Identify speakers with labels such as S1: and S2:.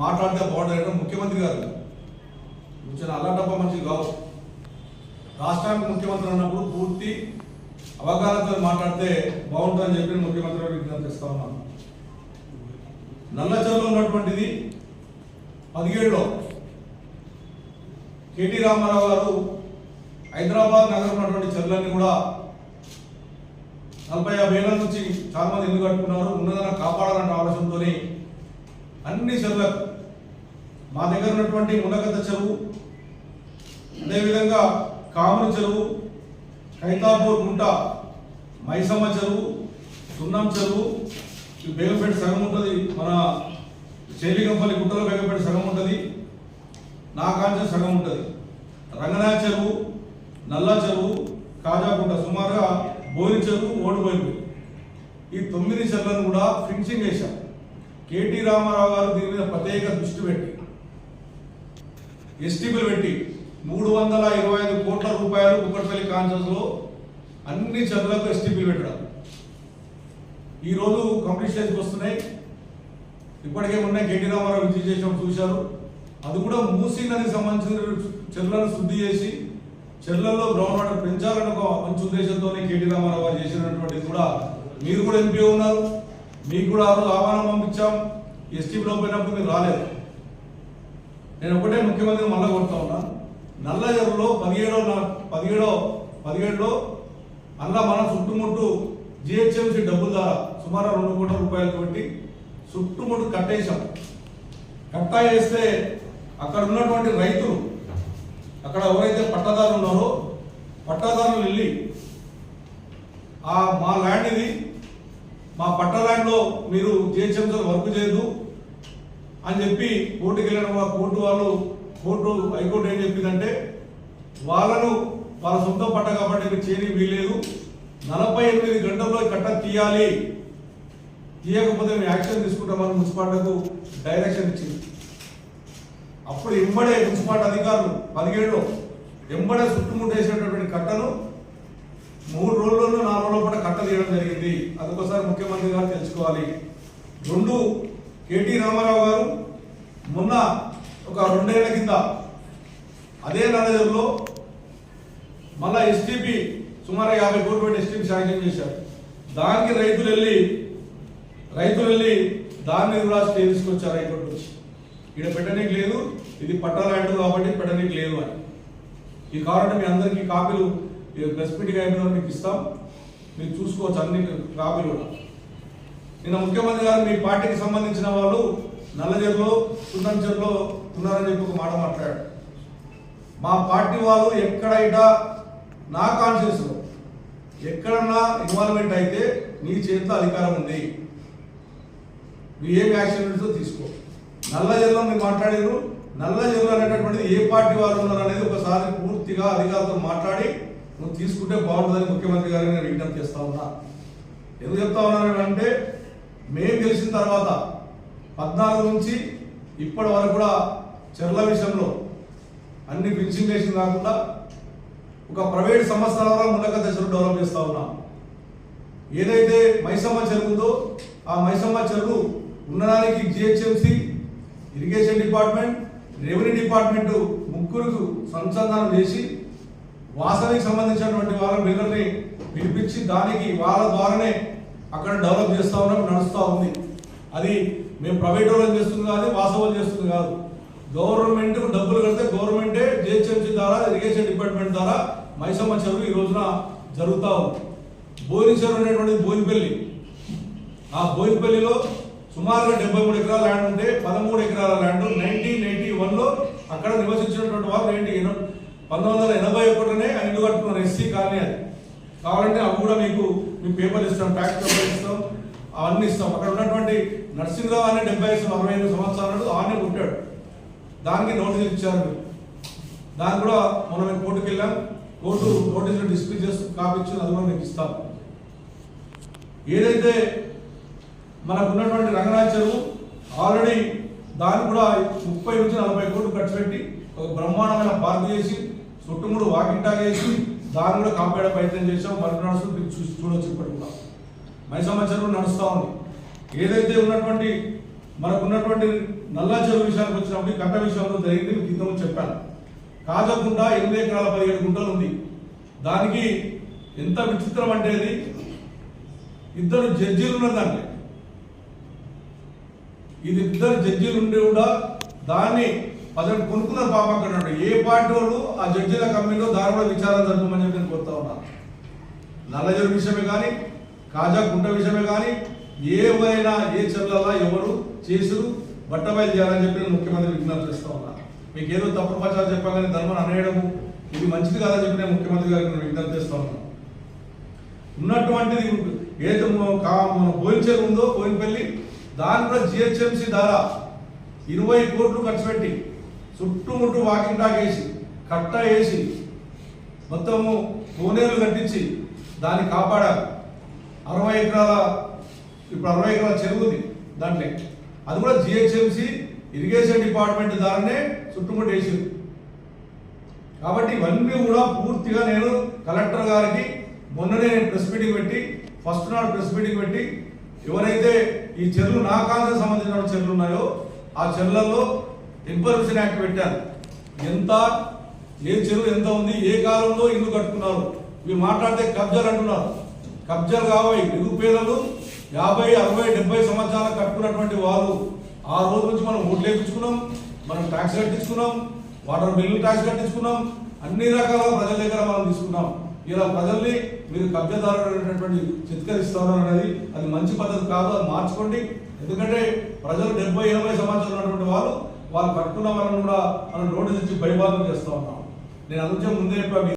S1: మాట్లాడితే బాగుంటుంది ముఖ్యమంత్రి గారు. కొంచెం అల్లాటప్ప మంచిది కావు. రాష్ట్రానికి ముఖ్యమంత్రి అన్నప్పుడు పూర్తి అవగాహనతో మాట్లాడితే బాగుంటుందని చెప్పి ముఖ్యమంత్రి గారు విజ్ఞప్తి చేస్తా ఉన్నాను. నల్లచర్లో ఉన్నటువంటిది పదిహేడులో కేటీ రామారావు గారు హైదరాబాద్ నగరం ఉన్నటువంటి చెర్లన్నీ కూడా నలభై యాభై ఏళ్ళ నుంచి చాలా మంది ఇల్లు కట్టుకున్నారు. ఉన్నదన్న కాపాడాలన్న ఆలోచనతోనే అన్ని చెరువులకు మా దగ్గర ఉన్నటువంటి మునగత చెరువు అదేవిధంగా కాముల చెరువు కైతాపూర్ గుంట మైసమ్మ చెరువు సున్నం చెరువు బేగపేట సగం ఉంటుంది మన చేలిగంపల్లి గుట్టలో బేగపేట సగం ఉంటుంది నాకాంచ సగం ఉంటుంది. రంగనా చెరువు నల్ల చెరువు కాజాగుంట సుమారుగా బోరి చెరువు ఓడిపోయింది. ఈ తొమ్మిది చెరువులను కూడా ఫినిషింగ్ చేశాం. కేటీ రామారావు గారు దీని మీద ప్రత్యేక దృష్టి పెట్టి. ఎస్టీపీలు పెట్టి మూడు వందల ఇరవై ఐదు కోట్ల రూపాయలు కుక్కట్పల్లి కాన్షన్స్లో అన్ని చదువులకు ఎస్టీపీలు పెట్టడం. ఈరోజు కంప్లీట్ స్టేజ్కి వస్తున్నాయి. ఇప్పటికే ఉన్న కేటీ రామారావు విజిట్ చేసిన చూశారు. అది కూడా మూసీ నదికి సంబంధించిన చెరువులను శుద్ధి చేసి చెరువులలో గ్రౌండ్ వాటర్ పెంచాలని ఒక మంచి ఉద్దేశంతోనే కేటీ రామారావు గారు చేసినటువంటిది కూడా మీరు కూడా ఎంపీ ఉన్నారు. మీకు కూడా ఆ రోజు ఆహ్వానం పంపించాం. ఎస్టీపీలో పోయినప్పుడు మీరు రాలేదు. నేను ఒకటే ముఖ్యమంత్రిని మళ్ళా కొడతా ఉన్నా నల్ల ఎరువులో పదిహేడో నా- పదిహేడో పదిహేడులో అలా మన చుట్టుముట్టు జిహెచ్ఎంసీ డబ్బుల ద్వారా సుమారు రెండు కోట్ల రూపాయలు పెట్టి చుట్టుముట్టు కట్టేశాం. కట్టా చేస్తే అక్కడ ఉన్నటువంటి రైతులు అక్కడ ఎవరైతే పట్టదారులు ఉన్నారో పట్టదారులు వెళ్ళి ఆ మా ల్యాండ్ ఇది మా పట్ట ల్యాండ్లో మీరు జిహెచ్ఎంసీ వర్క్ చేయదు అని చెప్పి కోర్టుకి వెళ్ళిన కోర్టు వాళ్ళు కోర్టు హైకోర్టు ఏం చెప్పిందంటే వాళ్ళను వాళ్ళ సొంత పట్ట కాబట్టి మీరు చేయని వీలేదు నలభై ఎనిమిది గంటల్లో కట్ట తీయాలి. తీయకపోతే మేము యాక్షన్ తీసుకుంటామని మున్సిపాలిటీకు డైరెక్షన్ ఇచ్చింది. అప్పుడు ఎంబడే మున్సిపాలిటీ అధికారులు పదిహేడులో ఎంబడే చుట్టుముట్టేసినటువంటి కట్టను మూడు రోజుల్లో నాలుగు రోజుల పాటు కట్ట తీయడం జరిగింది. అదొకసారి ముఖ్యమంత్రి గారు తెలుసుకోవాలి. రెండు కేటీ రామారావు గారు మొన్న ఒక రెండేళ్ళ కింద అదే నల్లజర్లో మళ్ళా ఎస్టీపీ సుమారు యాభై కోట్లు పెట్టి ఎస్టీపీ శాంక్షన్ చేశారు. దానికి రైతులు వెళ్ళి రైతులు వెళ్ళి దాన్ని కూడా స్టే తీసుకొచ్చారు హైకోర్టు నుంచి. ఇక్కడ పెట్టడానికి లేదు ఇది పట్టాలంటు కాబట్టి పెట్టడానికి లేదు అని. ఈ కారణం మీ అందరికీ కాపీలు ప్రెస్ మీటింగ్ అయిన మీకు ఇస్తాం. మీరు చూసుకోవచ్చు అన్ని కాపీలు కూడా. నిన్న ముఖ్యమంత్రి గారు మీ పార్టీకి సంబంధించిన వాళ్ళు నల్లజర్లో సున్నంచెర్లో ఉన్నారని చెప్పి ఒక మాట మాట్లాడాడు. మా పార్టీ వాళ్ళు ఎక్కడైనా నా కాన్షియస్లో ఎక్కడన్నా ఇన్వాల్వ్మెంట్ అయితే నీ చేతిలో అధికారం ఉంది. నువ్వు ఏం యాక్షన్ ఉంటుందో తీసుకో. నల్ల జిల్లా మీరు మాట్లాడారు. నల్ల జిల్లా అనేటటువంటిది ఏ పార్టీ వాళ్ళు ఉన్నారు అనేది ఒకసారి పూర్తిగా అధికారులతో మాట్లాడి నువ్వు తీసుకుంటే బాగుంటుందని ముఖ్యమంత్రి గారిని నేను విజ్ఞప్తి చేస్తా ఉన్నా. ఎందుకు చెప్తా ఉన్నానంటే మేము గెలిచిన తర్వాత పద్నాలుగు నుంచి ఇప్పటి వరకు కూడా చెర్ల విషయంలో అన్ని ఫినిషింగ్ చేసింది కాకుండా ఒక ప్రైవేట్ సంస్థల ద్వారా ముండక దశలు డెవలప్ చేస్తూ ఉన్నాం. ఏదైతే మైసమ్మ చెరువుతో ఆ మైసమ్మ చెరువు ఉండడానికి GHMC irrigation department revenue department ముగ్గురు సంసంధానం చేసి వాసనకి సంబంధించినటువంటి వాళ్ళ బిల్లుల్ని పిలిపించి దానికి వాళ్ళ ద్వారానే అక్కడ డెవలప్ చేస్తూ ఉన్నాం నడుస్తూ ఉంది. అది మేము ప్రైవేట్ వాళ్ళని చేస్తుంది కాదు వాసవాళ్ళు చేస్తుంది కాదు. గవర్నమెంట్ డబ్బులు కడితే గవర్నమెంటే జిహెచ్ఎంసీ ద్వారా ఇరిగేషన్ డిపార్ట్మెంట్ ద్వారా మైసమ్మ చెరువు ఈ రోజున జరుగుతూ ఉంది. బోయిన చెరువు అనేటువంటిది బోయినపల్లి ఆ బోయినపల్లిలో సుమారుగా డెబ్బై మూడు ఎకరాల ల్యాండ్ ఉంటే పదమూడు ఎకరాల ల్యాండ్ నైన్టీన్ ఎయిటీ వన్లో అక్కడ నివసించినటువంటి వాళ్ళు ఏంటి? పంతొమ్మిది వందల ఎనభై ఒకటినే ఆయన కట్టుకున్న కట్టుకున్నారు ఎస్సీ కాలనీ అది. కావాలంటే అవి కూడా మీకు మీ పేపర్ ఇస్తాం ట్యాక్స్ పేపర్ ఇస్తాం. అవన్నీ ఇస్తాం. అక్కడ ఉన్నటువంటి నరసింహరావు అనే డెబ్బై ఐదు అరవై ఐదు సంవత్సరాలు ఆనే పుట్టాడు. దానికి నోటీసులు ఇచ్చారు. మీరు దాన్ని కూడా మనం మేము కోర్టుకు వెళ్ళాం. కోర్టు నోటీసులు డిస్ప్లే చేస్తూ కాపించి అది కూడా మీకు ఇస్తాం. ఏదైతే మనకు ఉన్నటువంటి రంగనాథ చెరువు ఆల్రెడీ దాన్ని కూడా ముప్పై నుంచి నలభై కోట్లు ఖర్చు పెట్టి ఒక బ్రహ్మాండమైన పార్క్ చేసి చుట్టుముడు వాకింటా చేసి దాన్ని కూడా కాపాడే ప్రయత్నం చేసాం వర్క్ చూసి చూడొచ్చు ఇప్పటికి కూడా. మైసమ్మ చెరువు నడుస్తూ ఉంది. ఏదైతే ఉన్నటువంటి మనకు ఉన్నటువంటి నల్ల చెరువు విషయానికి వచ్చినప్పుడు కట్ట విషయంలో జరిగింది మీకు చెప్పాను. కాజకుండా ఎనిమిది ఎకరాల పదిహేడు గుంటలు ఉంది. దానికి ఎంత విచిత్రం అంటే ఇద్దరు జడ్జీలు ఉన్నారు దాంట్లో ఇది ఇద్దరు జడ్జీలు ఉండి కూడా దాన్ని అతను కొనుక్కున్నారు పాప అక్కడ ఏ పార్టీ వాళ్ళు ఆ జడ్జీల కమిటీలో దాని కూడా విచారణ జరపమని చెప్పి నేను కోరుతా ఉన్నా. నల్లజరు విషయమే కానీ కాజా గుంట విషయమే కానీ ఏవైనా ఏ చెల్లలా ఎవరు చేసురు బట్టబయలు చేయాలని చెప్పి నేను ముఖ్యమంత్రి విజ్ఞప్తి చేస్తా ఉన్నా. మీకు ఏదో తప్పుడు ప్రచారం చెప్పాలని ధర్మం అనేయడము ఇది మంచిది కాదని చెప్పి నేను ముఖ్యమంత్రి గారికి నేను విజ్ఞప్తి చేస్తా ఉన్నా. ఉన్నటువంటిది ఏదైతే మన కా- ఉందో బోయినపల్లి దాని కూడా జిహెచ్ఎంసీ ద్వారా ఇరవై కోట్లు ఖర్చు పెట్టి చుట్టుముట్టు వాకింగ్ టాక్ వేసి కట్ట వేసి మొత్తము కోనేరు కట్టించి దాన్ని కాపాడారు అరవై ఎకరాల ఇప్పుడు అరవై ఎకరాల చెరువు ఉంది దాంట్లో. అది కూడా జిహెచ్ఎంసీ ఇరిగేషన్ డిపార్ట్మెంట్ ద్వారానే చుట్టుముట్టు వేసింది కాబట్టి ఇవన్నీ కూడా పూర్తిగా నేను కలెక్టర్ గారికి మొన్ననే నేను ప్రెస్ మీటింగ్ పెట్టి ఫస్ట్ నాడు ప్రెస్ మీటింగ్ పెట్టి ఎవరైతే ఈ చెరువులు నా కాంగ్రెస్ సంబంధించిన చెరువులు ఉన్నాయో ఆ చెరువులలో ఇన్ఫర్మేషన్ యాక్ట్ పెట్టారు. ఎంత ఏ చెరువు ఎంత ఉంది ఏ కాలంలో ఇల్లు కట్టుకున్నారు? మీరు మాట్లాడితే కబ్జాలు అంటున్నారు. కబ్జాలు కావాలి నిరుపేదలు యాభై అరవై డెబ్బై సంవత్సరాలు కట్టుకున్నటువంటి వాళ్ళు ఆ రోజు నుంచి మనం ఓట్లు వేయించుకున్నాం మనం ట్యాక్స్ కట్టించుకున్నాం వాటర్ బిల్లు ట్యాక్స్ కట్టించుకున్నాం అన్ని రకాల ప్రజల దగ్గర మనం తీసుకున్నాం. ఇలా ప్రజల్ని మీరు కబ్జాదారుడు చిత్కరిస్తారు అనేది అది మంచి పద్ధతి కాదు అది మార్చుకోండి. ఎందుకంటే ప్రజలు డెబ్బై ఎనభై సంవత్సరాలు ఉన్నటువంటి వాళ్ళు వాళ్ళు కట్టుకున్న వాళ్ళని కూడా మనం నోటీస్ ఇచ్చి భయబాధం చేస్తూ ఉన్నాం. నేను అందుకే ముందే చెప్పాను